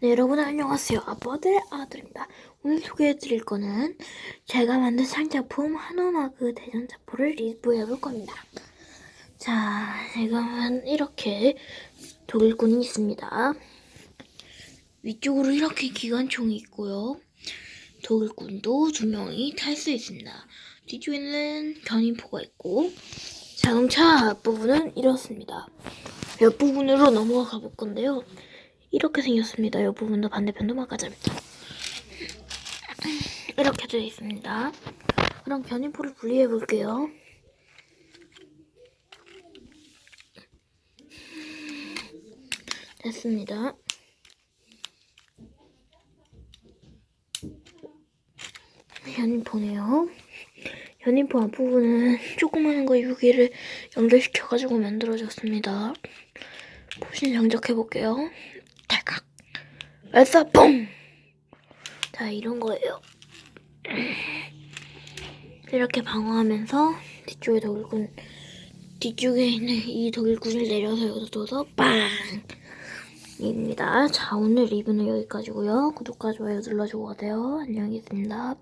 네, 여러분 안녕하세요. 아빠들의 아들입니다. 오늘 소개해드릴 거는 제가 만든 상작품 한원마그 대전자포를 리뷰해볼 겁니다. 자, 지금은 이렇게 독일군이 있습니다. 위쪽으로 이렇게 기관총이 있고요. 독일군도 두 명이 탈 수 있습니다. 뒤쪽에는 견인포가 있고 자동차 앞부분은 이렇습니다. 옆부분으로 넘어가 볼 건데요. 이렇게 생겼습니다. 이 부분도 반대편도 마찬가지입니다. 이렇게 되어 있습니다. 그럼 견인포를 분리해 볼게요. 됐습니다. 견인포네요. 견인포 앞부분은 조그마한 거 6개를 연결시켜가지고 만들어졌습니다. 포신 장착해 볼게요. 탈칵. 알싸 뽕. 자 이런 거예요. 이렇게 방어하면서 뒤쪽에 독일군 뒤쪽에 있는 이 독일군을 내려서 여기다 둬서 빵. 입니다. 자 오늘 리뷰는 여기까지고요. 구독과 좋아요 눌러주고 가세요. 안녕히 계십니다.